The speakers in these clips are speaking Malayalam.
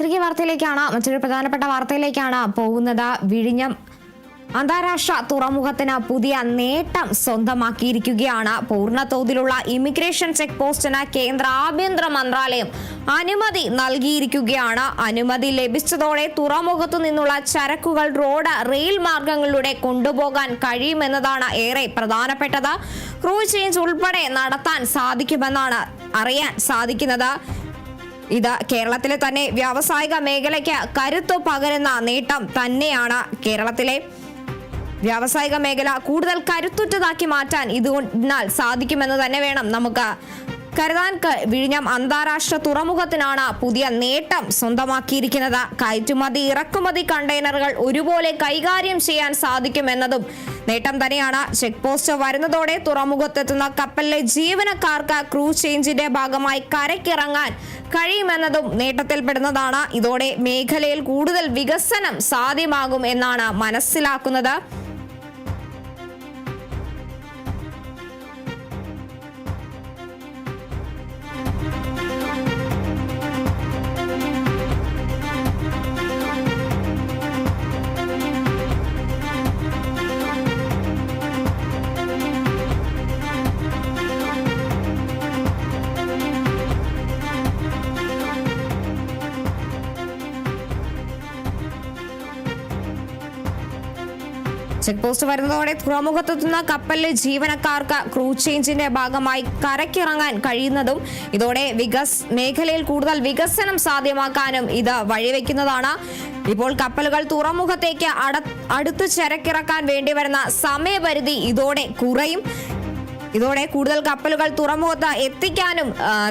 തിരികെ വാർത്തയിലേക്കാണ്. മറ്റൊരു പ്രധാനപ്പെട്ട വാർത്തയിലേക്കാണ് പോകുന്നത്. വിഴിഞ്ഞം അന്താരാഷ്ട്ര തുറമുഖത്തിന് പുതിയ നേട്ടം സ്വന്തമാക്കിയിരിക്കുകയാണ്. പൂർണ തോതിലുള്ള ഇമിഗ്രേഷൻ ചെക്ക് പോസ്റ്റിന് കേന്ദ്ര ആഭ്യന്തര മന്ത്രാലയം അനുമതി നൽകിയിരിക്കുകയാണ്. അനുമതി ലഭിച്ചതോടെ തുറമുഖത്തു നിന്നുള്ള ചരക്കുകൾ റോഡ് റെയിൽ മാർഗങ്ങളിലൂടെ കൊണ്ടുപോകാൻ കഴിയുമെന്നതാണ് ഏറെ പ്രധാനപ്പെട്ടത്. ക്രൂ ചേഞ്ച് ഉൾപ്പെടെ നടത്താൻ സാധിക്കുമെന്നാണ് അറിയാൻ സാധിക്കുന്നത്. ഇത് കേരളത്തിലെ തന്നെ വ്യാവസായിക മേഖലയ്ക്ക് കരുത്തു പകരുന്ന നേട്ടം തന്നെയാണ് കേരളത്തിലെ. വ്യാവസായിക മേഖല കൂടുതൽ കരുത്തുറ്റതാക്കി മാറ്റാൻ ഇതുകൊണ്ടാൽ സാധിക്കുമെന്ന് തന്നെ വേണം നമുക്ക് കരുതാൻ വിഴിഞ്ഞം അന്താരാഷ്ട്ര തുറമുഖത്തിനാണ് പുതിയ നേട്ടം സ്വന്തമാക്കിയിരിക്കുന്നത്. കയറ്റുമതി ഇറക്കുമതി കണ്ടെയ്നറുകൾ ഒരുപോലെ കൈകാര്യം ചെയ്യാൻ സാധിക്കുമെന്നതും നേട്ടം തന്നെയാണ്. ചെക്ക് പോസ്റ്റ് വരുന്നതോടെ തുറമുഖത്തെത്തുന്ന കപ്പലിലെ ജീവനക്കാർക്ക് ക്രൂ ചേഞ്ചിന്റെ ഭാഗമായി കരയ്ക്കിറങ്ങാൻ കഴിയുമെന്നതും നേട്ടത്തിൽപ്പെടുന്നതാണ്. ഇതോടെ മേഖലയിൽ കൂടുതൽ വികസനം സാധ്യമാകും എന്നാണ് മനസ്സിലാക്കുന്നത്. ചെക്ക് പോസ്റ്റ് വരുന്നതോടെ തുറമുഖത്തെത്തുന്ന കപ്പലിലെ ജീവനക്കാർക്ക് ക്രൂ ചേഞ്ചിന്റെ ഭാഗമായി കരക്കിറങ്ങാൻ കഴിയുന്നതും ഇതോടെ വികസ് മേഖലയിൽ കൂടുതൽ വികസനം സാധ്യമാക്കാനും ഇത് വഴിവെക്കുന്നതാണ്. ഇപ്പോൾ കപ്പലുകൾ തുറമുഖത്തേക്ക് അട അടുത്ത് ചരക്കിറക്കാൻ വേണ്ടി വരുന്ന സമയപരിധി ഇതോടെ കുറയും. ഇതോടെ കൂടുതൽ കപ്പലുകൾ തുറമുഖത്ത് എത്തിക്കാനും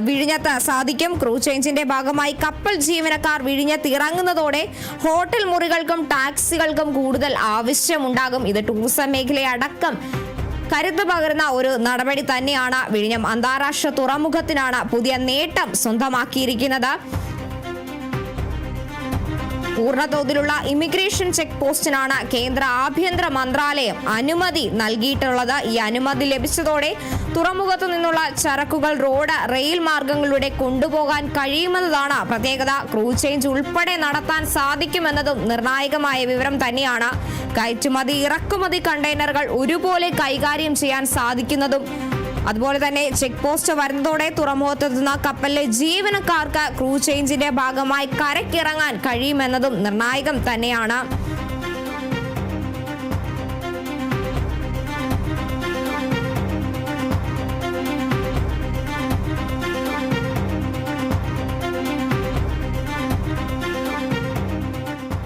വിഴിഞ്ഞത്ത് സാധിക്കും. ക്രൂ ചേഞ്ചിന്റെ ഭാഗമായി കപ്പൽ ജീവനക്കാർ വിഴിഞ്ഞത്ത് ഇറങ്ങുന്നതോടെ ഹോട്ടൽ മുറികൾക്കും ടാക്സികൾക്കും കൂടുതൽ ആവശ്യമുണ്ടാകും. ഇത് ടൂറിസം മേഖലയെ അടക്കം കരുത്ത് പകരുന്ന ഒരു നടപടി തന്നെയാണ് വിഴിഞ്ഞം അന്താരാഷ്ട്ര തുറമുഖത്തിനാണ് പുതിയ നേട്ടം സ്വന്തമാക്കിയിരിക്കുന്നത്. പൂർണ തോതിലുള്ള ഇമിഗ്രേഷൻ ചെക്ക് പോസ്റ്റിനാണ് കേന്ദ്ര ആഭ്യന്തര മന്ത്രാലയം അനുമതി നൽകിയിട്ടുള്ളത്. ഈ അനുമതി ലഭിച്ചതോടെ തുറമുഖത്തു നിന്നുള്ള ചരക്കുകൾ റോഡ് റെയിൽ മാർഗങ്ങളിലൂടെ കൊണ്ടുപോകാൻ കഴിയുമെന്നതാണ് പ്രത്യേകത. ക്രൂ ചേഞ്ച് ഉൾപ്പെടെ നടത്താൻ സാധിക്കുമെന്നതും നിർണായകമായ വിവരം തന്നെയാണ്. കയറ്റുമതി ഇറക്കുമതി കണ്ടെയ്നറുകൾ ഒരുപോലെ കൈകാര്യം ചെയ്യാൻ സാധിക്കുന്നതും അതുപോലെ തന്നെ ചെക്ക് പോസ്റ്റ് വരുന്നതോടെ തുറമുഖത്തെത്തുന്ന കപ്പലിലെ ജീവനക്കാർക്ക് ക്രൂ ചേഞ്ചിന്റെ ഭാഗമായി കരക്കിറങ്ങാൻ കഴിയുമെന്നതും നിർണായകം തന്നെയാണ്.